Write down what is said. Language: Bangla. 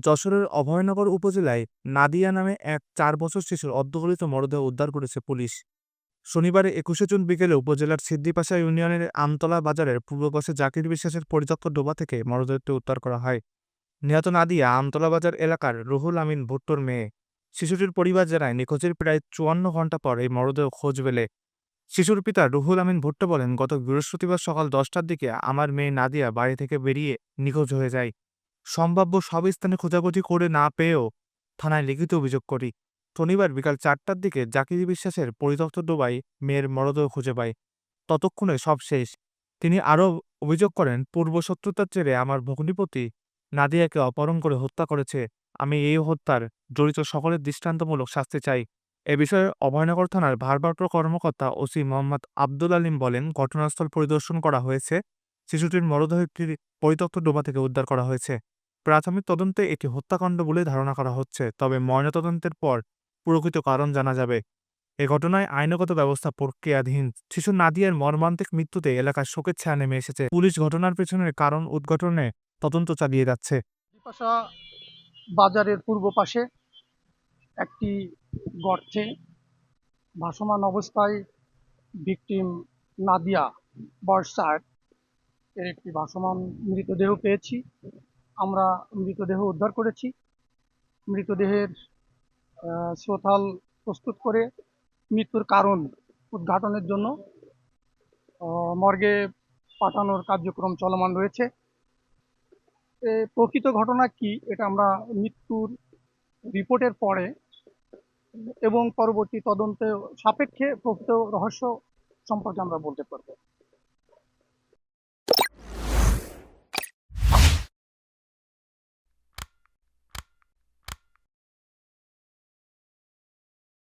যশোরের অভয়নগর উপজেলায় নাদিয়া নামে এক চার বছর শিশুর অর্ধগলিত মরদেহ উদ্ধার করেছে পুলিশ। শনিবার একুশে জুন বিকেলে উপজেলার সিদ্দিপাশা ইউনিয়নের আমতলা বাজারের পূর্ব পাশে জাকির বিশ্বাসের পরিত্যক্ত ডোবা থেকে মরদেহটি উদ্ধার করা হয়। নিহত নাদিয়া আমতলা বাজার এলাকার রুহুল আমিন ভুট্টোর মেয়ে। শিশুটির পরিবার জানায়, নিখোঁজের প্রায় চুয়ান্ন ঘণ্টা পর এই মরদেহ খোঁজ মেলে। শিশুর পিতা রুহুল আমিন ভুট্টো বলেন, গত বৃহস্পতিবার সকাল দশটার দিকে আমার মেয়ে নাদিয়া বাড়ি থেকে বেরিয়ে নিখোঁজ হয়ে যায়। সম্ভাব্য সব স্থানে খোঁজাখুঁজি করে না পেয়েও থানায় লিখিত অভিযোগ করি। শনিবার বিকাল চারটার দিকে জাকির বিশ্বাসের পরিত্যক্ত ডোবায় মেয়ের মরদেহ খুঁজে পায় ততক্ষণে সব শেষ। তিনি আরও অভিযোগ করেন, পূর্ব শত্রুতার জেরে আমার ভগ্নিপতি নাদিয়াকে অপহরণ করে হত্যা করেছে। আমি এই হত্যার জড়িত সকলের দৃষ্টান্তমূলক শাস্তি চাই। এ বিষয়ে অভয়নগর থানার ভারপ্রাপ্ত কর্মকর্তা ওসি মোহাম্মদ আব্দুল আলিম বলেন, ঘটনাস্থল পরিদর্শন করা হয়েছে। শিশুটির মরদেহ একটি পরিত্যক্ত ডোবা থেকে উদ্ধার করা হয়েছে। প্রাথমিক তদন্তে এটি হত্যাকাণ্ড বলে ধারণা করা হচ্ছে, তবে ময়নাতদন্তের পর প্রকৃত কারণ জানা যাবে। এ ঘটনায় আইনগত ব্যবস্থা প্রক্রিয়াধীন। শিশু নাদিয়ার মর্মান্তিক মৃত্যুতে এলাকায় শোকের ছায়া নেমে এসেছে। পুলিশ ঘটনার পেছনের কারণ উদ্ঘাটনে তদন্ত চালিয়ে যাচ্ছে। বাজারের পূর্ব পাশে একটি গর্তে ভাসমান অবস্থায় ভিকটিম নাদিয়া, বর্ষার, এর একটি ভাসমান মৃতদেহ পেয়েছি। আমরা মৃতদেহ উদ্ধার করেছি। মৃতদেহের শ্রোতাল প্রস্তুত করে মৃত্যুর কারণ উদ্ঘাটনের জন্য মর্গে পাঠানোর কার্যক্রম চলমান রয়েছে। প্রকৃত ঘটনা কি এটা আমরা মৃত্যুর রিপোর্টের পরে এবং পরবর্তী তদন্তে সাপেক্ষে প্রকৃত রহস্য সম্পর্কে আমরা বলতে পারব।